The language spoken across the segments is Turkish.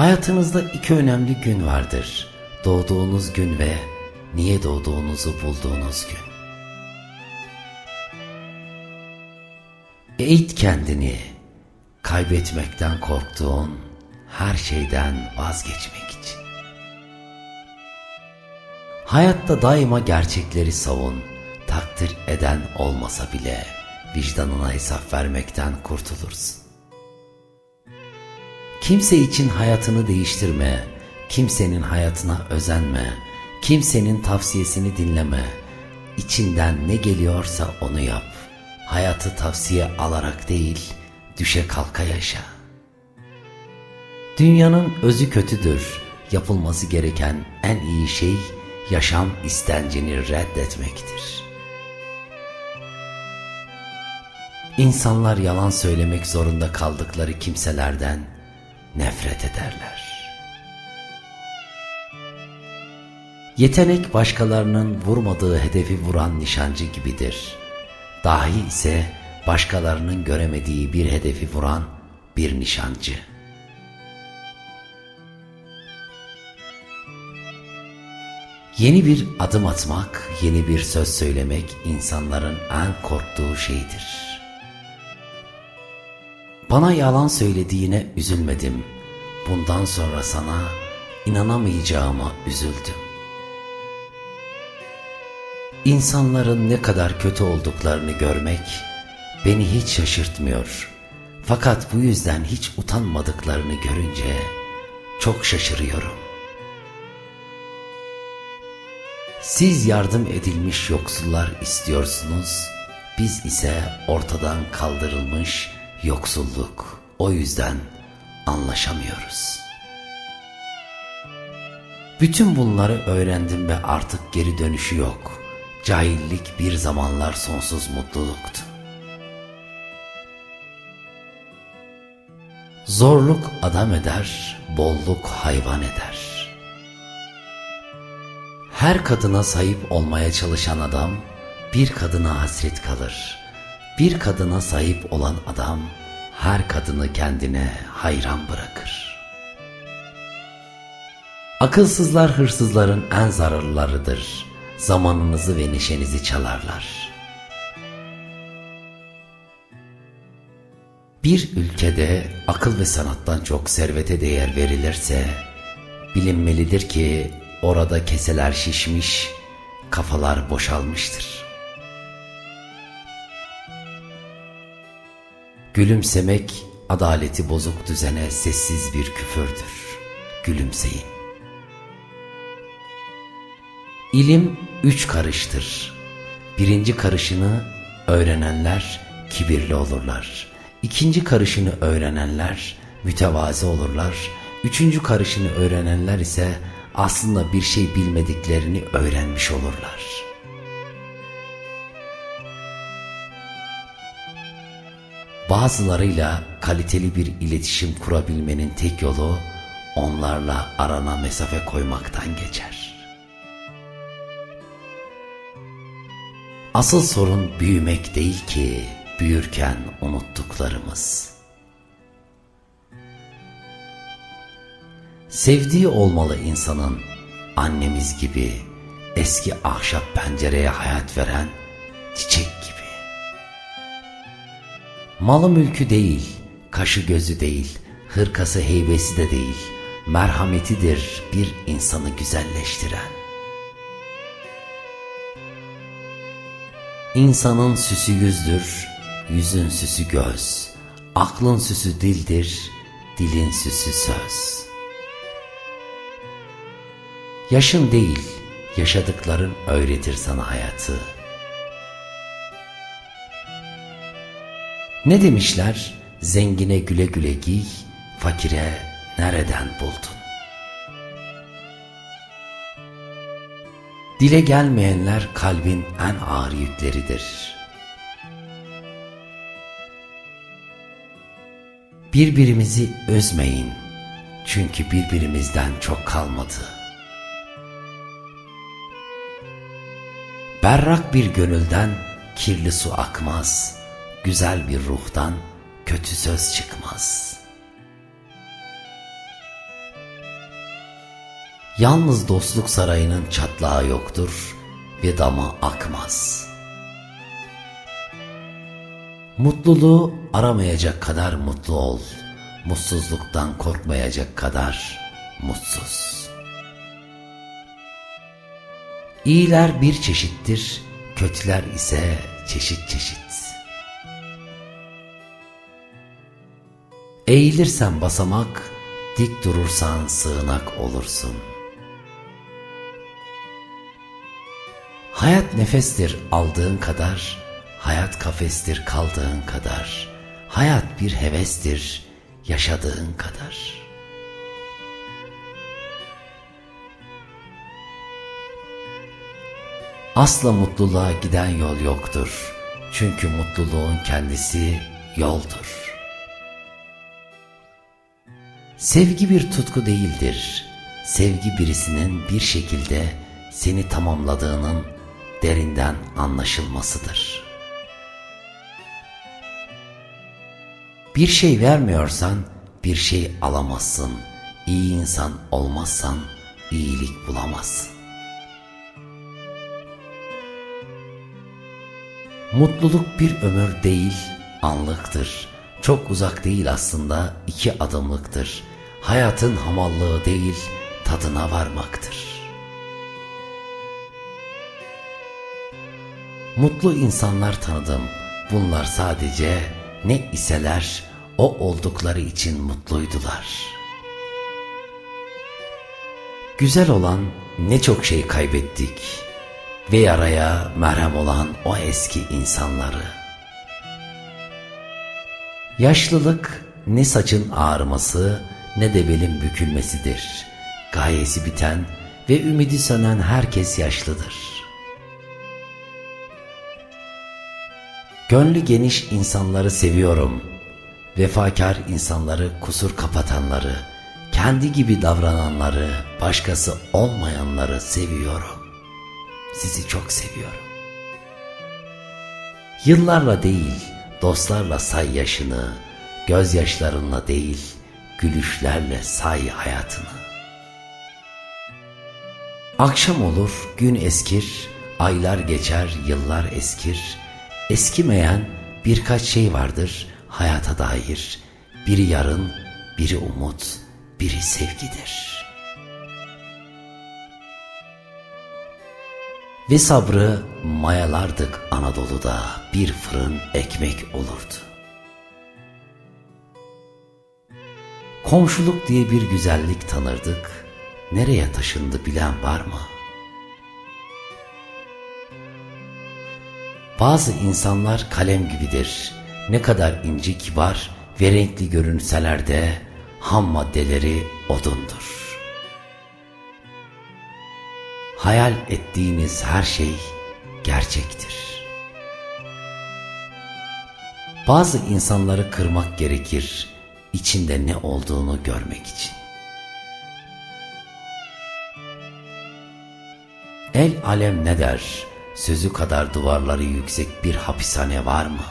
Hayatınızda iki önemli gün vardır. Doğduğunuz gün ve niye doğduğunuzu bulduğunuz gün. Eğit kendini kaybetmekten korktuğun her şeyden vazgeçmek için. Hayatta daima gerçekleri savun, takdir eden olmasa bile vicdanına hesap vermekten kurtulursun. Kimse için hayatını değiştirme, kimsenin hayatına özenme, kimsenin tavsiyesini dinleme. İçinden ne geliyorsa onu yap. Hayatı tavsiye alarak değil, düşe kalka yaşa. Dünyanın özü kötüdür. Yapılması gereken en iyi şey yaşam istencini reddetmektir. İnsanlar yalan söylemek zorunda kaldıkları kimselerden nefret ederler. Yetenek başkalarının vurmadığı hedefi vuran nişancı gibidir. Dahi ise başkalarının göremediği bir hedefi vuran bir nişancı. Yeni bir adım atmak, yeni bir söz söylemek insanların en korktuğu şeydir. Bana yalan söylediğine üzülmedim. Bundan sonra sana inanamayacağıma üzüldüm. İnsanların ne kadar kötü olduklarını görmek beni hiç şaşırtmıyor. Fakat bu yüzden hiç utanmadıklarını görünce çok şaşırıyorum. Siz yardım edilmiş yoksullar istiyorsunuz, biz ise ortadan kaldırılmış yoksulluk. O yüzden anlaşamıyoruz. Bütün bunları öğrendim ve artık geri dönüşü yok. Cahillik bir zamanlar sonsuz mutluluktu. Zorluk adam eder, bolluk hayvan eder. Her kadına sahip olmaya çalışan adam bir kadına hasret kalır. Bir kadına sahip olan adam her kadını kendine hayran bırakır. Akılsızlar hırsızların en zararlılarıdır. Zamanınızı ve neşenizi çalarlar. Bir ülkede akıl ve sanattan çok servete değer verilirse bilinmelidir ki orada keseler şişmiş, kafalar boşalmıştır. Gülümsemek adaleti bozuk düzene sessiz bir küfürdür. Gülümseyin. İlim üç karıştır. Birinci karışını öğrenenler kibirli olurlar. İkinci karışını öğrenenler mütevazi olurlar. Üçüncü karışını öğrenenler ise aslında bir şey bilmediklerini öğrenmiş olurlar.'' Bazılarıyla kaliteli bir iletişim kurabilmenin tek yolu onlarla arana mesafe koymaktan geçer. Asıl sorun büyümek değil ki büyürken unuttuklarımız. Sevdiği olmalı insanın annemiz gibi eski ahşap pencereye hayat veren çiçek gibi. Malı mülkü değil, kaşı gözü değil, hırkası heybesi de değil, merhametidir bir insanı güzelleştiren. İnsanın süsü yüzdür, yüzün süsü göz, aklın süsü dildir, dilin süsü söz. Yaşın değil, yaşadıkların öğretir sana hayatı.'' Ne demişler? Zengine güle güle giy, fakire nereden buldun? Dile gelmeyenler kalbin en ağır yükleridir. Birbirimizi özmeyin. Çünkü birbirimizden çok kalmadı. Berrak bir gönülden kirli su akmaz.'' Güzel bir ruhtan kötü söz çıkmaz. Yalnız dostluk sarayının çatlağı yoktur ve dama akmaz. Mutluluğu aramayacak kadar mutlu ol. Mutsuzluktan korkmayacak kadar mutsuz. İyiler bir çeşittir, kötüler ise çeşit çeşit. Eğilirsen basamak, dik durursan sığınak olursun. Hayat nefestir aldığın kadar, hayat kafestir kaldığın kadar, hayat bir hevestir yaşadığın kadar. Asla mutluluğa giden yol yoktur. Çünkü mutluluğun kendisi yoldur. Sevgi bir tutku değildir. Sevgi birisinin bir şekilde seni tamamladığının derinden anlaşılmasıdır. Bir şey vermiyorsan bir şey alamazsın. İyi insan olmazsan iyilik bulamazsın. Mutluluk bir ömür değil, anlıktır. Çok uzak değil aslında, iki adımlıktır. Hayatın hamallığı değil, tadına varmaktır. Mutlu insanlar tanıdım. Bunlar sadece ne iseler o oldukları için mutluydular. Güzel olan ne çok şey kaybettik ve yaraya merhem olan o eski insanları. Yaşlılık ne saçın ağarması ne de belin bükülmesidir. Gayesi biten ve ümidi sönen herkes yaşlıdır. Gönlü geniş insanları seviyorum. Vefakar insanları, kusur kapatanları, kendi gibi davrananları, başkası olmayanları seviyorum. Sizi çok seviyorum. Yıllarla değil, dostlarla say yaşını, gözyaşlarınla değil, gülüşlerle say hayatını. Akşam olur, gün eskir, aylar geçer, yıllar eskir. Eskimeyen birkaç şey vardır hayata dair. Biri yarın, biri umut, biri sevgidir. Ve sabrı mayalardık Anadolu'da bir fırın ekmek olurdu. Komşuluk diye bir güzellik tanırdık. Nereye taşındı bilen var mı? Bazı insanlar kalem gibidir. Ne kadar ince kibar ve renkli görünseler de ham maddeleri odundur. Hayal ettiğiniz her şey gerçektir. Bazı insanları kırmak gerekir içinde ne olduğunu görmek için. El alem ne der? Sözü kadar duvarları yüksek bir hapishane var mı?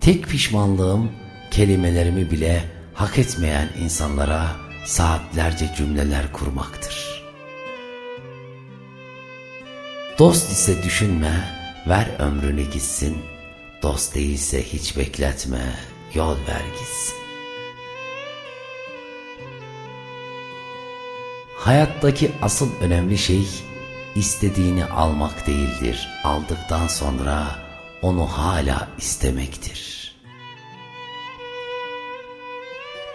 Tek pişmanlığım kelimelerimi bile hak etmeyen insanlara saatlerce cümleler kurmaktır. Dost ise düşünme, ver ömrünü gitsin. Dost değilse hiç bekletme, yol ver gitsin. Hayattaki asıl önemli şey istediğini almak değildir. Aldıktan sonra onu hala istemektir.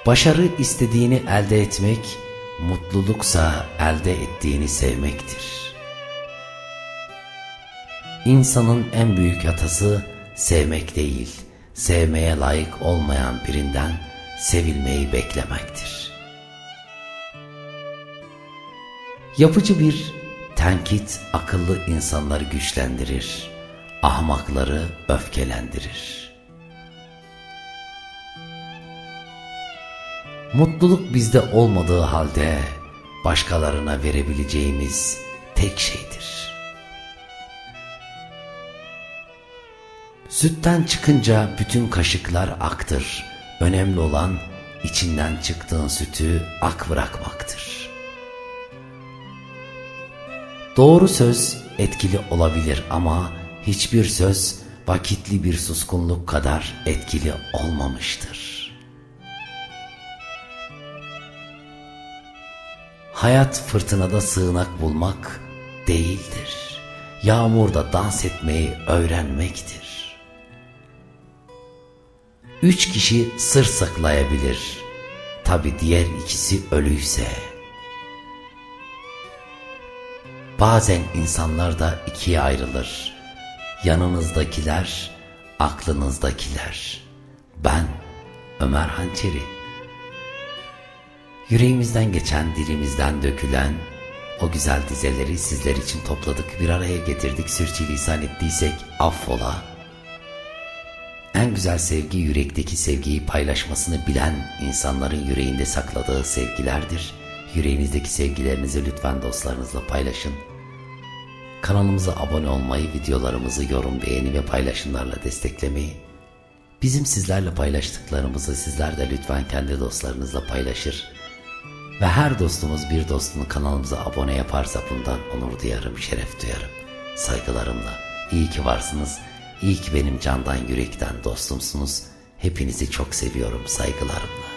Başarı istediğini elde etmek, mutluluksa elde ettiğini sevmektir. İnsanın en büyük hatası sevmek değil, sevmeye layık olmayan birinden sevilmeyi beklemektir. Yapıcı bir tenkit akıllı insanları güçlendirir, ahmakları öfkelendirir. Mutluluk bizde olmadığı halde başkalarına verebileceğimiz tek şeydir. Sütten çıkınca bütün kaşıklar aktır. Önemli olan içinden çıktığın sütü ak bırakmaktır. Doğru söz etkili olabilir ama hiçbir söz vakitli bir suskunluk kadar etkili olmamıştır. Hayat fırtınada sığınak bulmak değildir. Yağmurda dans etmeyi öğrenmektir. Üç kişi sır saklayabilir. Tabi diğer ikisi ölüyse. Bazen insanlar da ikiye ayrılır. Yanınızdakiler, aklınızdakiler. Ben Ömer Hançeri. Yüreğimizden geçen, dilimizden dökülen o güzel dizeleri sizler için topladık, bir araya getirdik. Sürçülisan ettiysek affola. En güzel sevgi yürekteki sevgiyi paylaşmasını bilen insanların yüreğinde sakladığı sevgilerdir. Yüreğinizdeki sevgilerinizi lütfen dostlarınızla paylaşın. Kanalımıza abone olmayı, videolarımızı yorum, beğeni ve paylaşımlarla desteklemeyi, bizim sizlerle paylaştıklarımızı sizler de lütfen kendi dostlarınızla paylaşır ve her dostumuz bir dostunu kanalımıza abone yaparsa bundan onur duyarım, şeref duyarım. Saygılarımla. İyi ki varsınız. İyi ki benim candan yürekten dostumsunuz. Hepinizi çok seviyorum saygılarımla.